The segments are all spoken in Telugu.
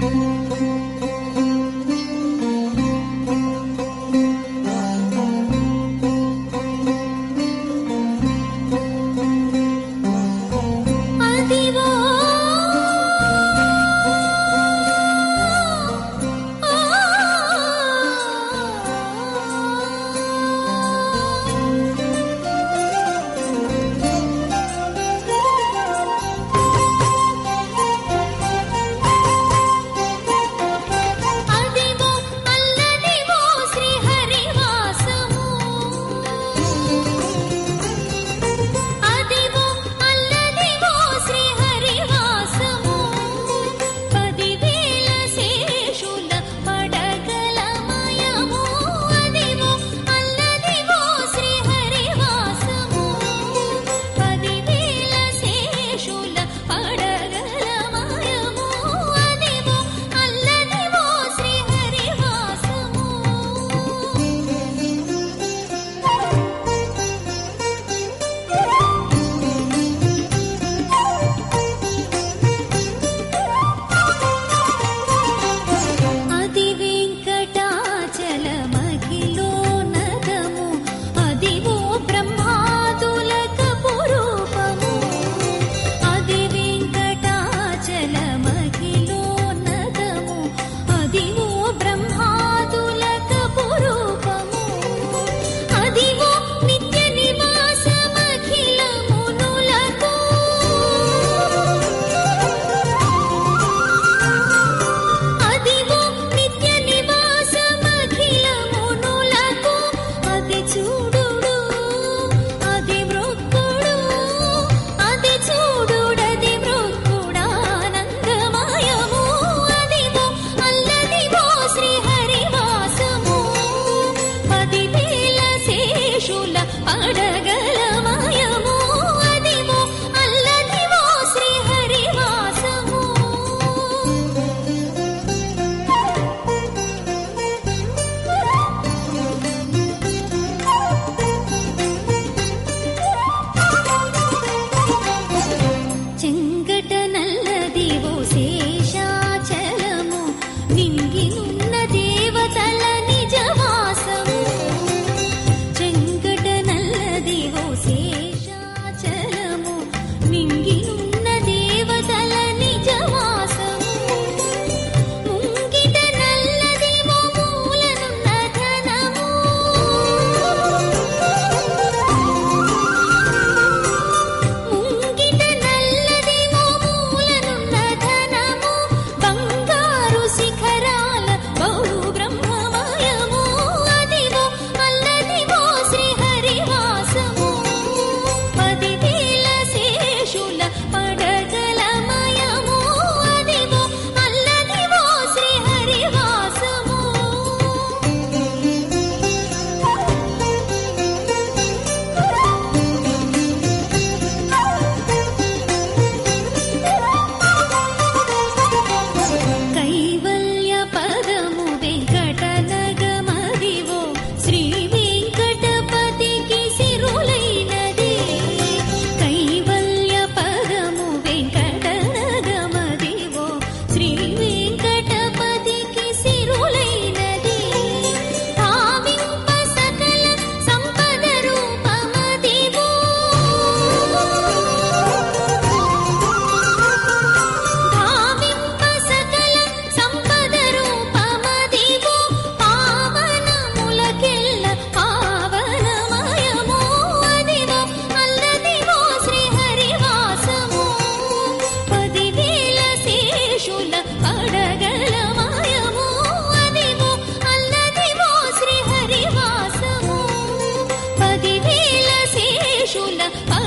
Música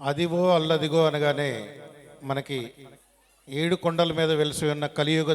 అదివో అల్లదిగో అనగానే మనకి ఏడు కొండల మీద వెలిసి ఉన్న కలియుగ